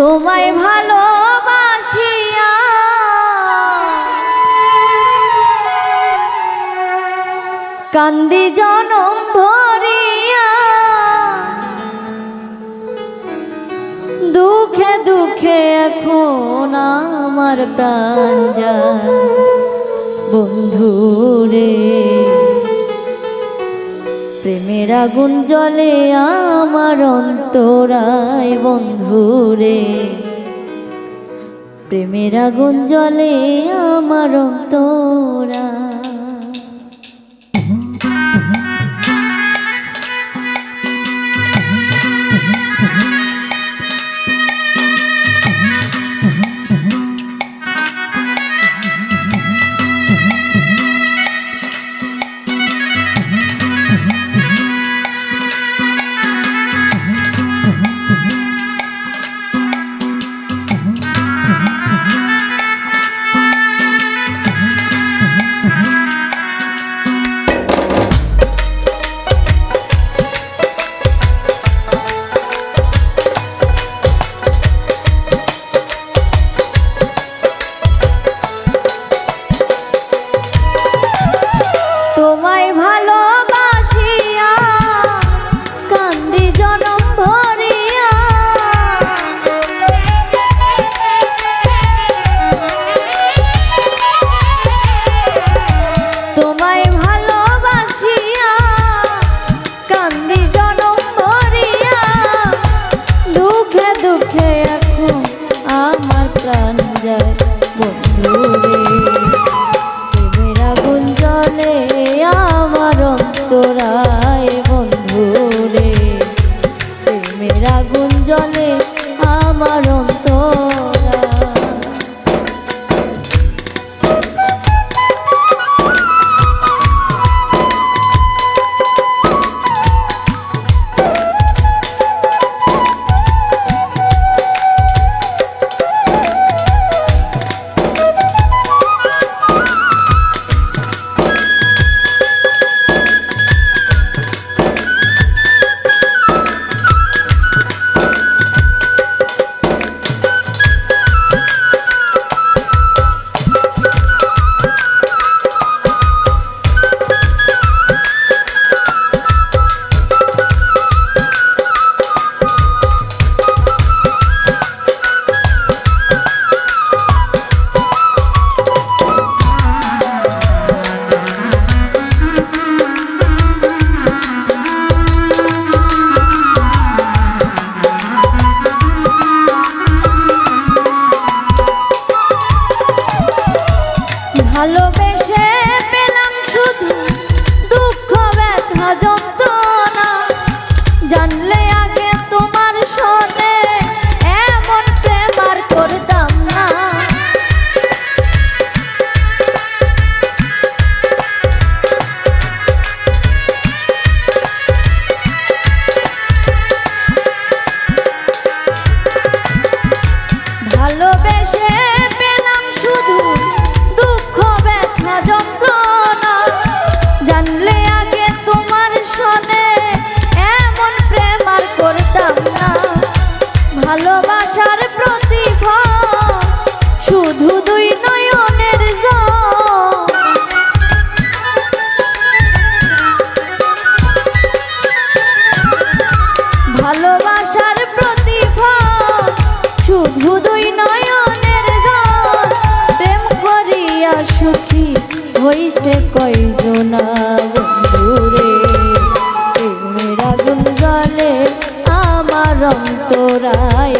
তোমায় ভালোবাসিয়া। কান্দি জনম ভরিয়া। দুঃখে দুঃখে এখন আমার প্রাণ যায়। বন্ধু রে, প্রেমের আগুন জলে আমার অন্ত তোরাই বন্ধুরে প্রেমের আগুন জলে আমার অন্তর। রাগুন জলে আমার হইছে কয়জনা বন্ধুরে প্রেমের আগুন জলে আমার অন্তরায়।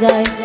dài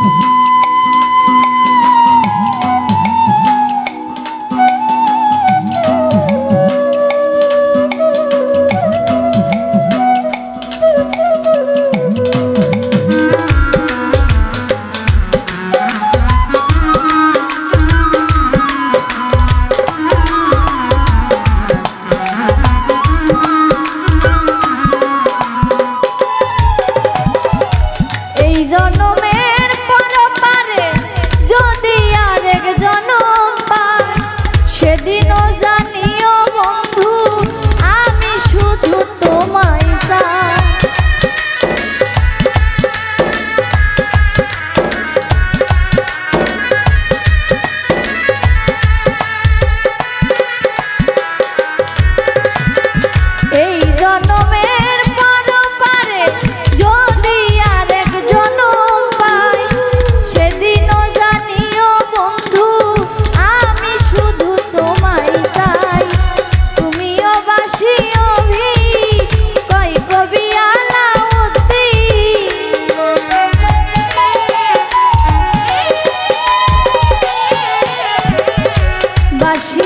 Mm-hmm. baixinho.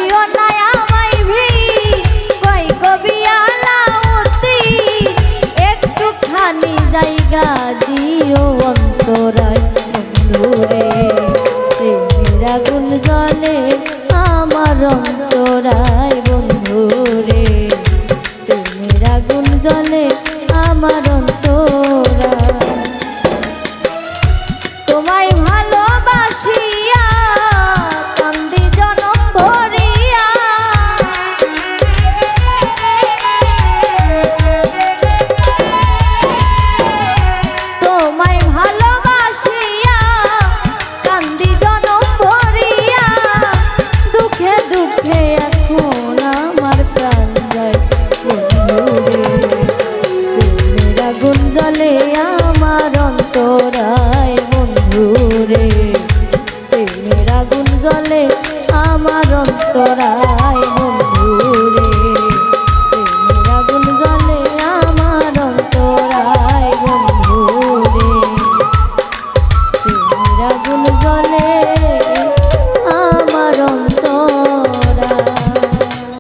আগুন জ্বলে আমার অন্তরায়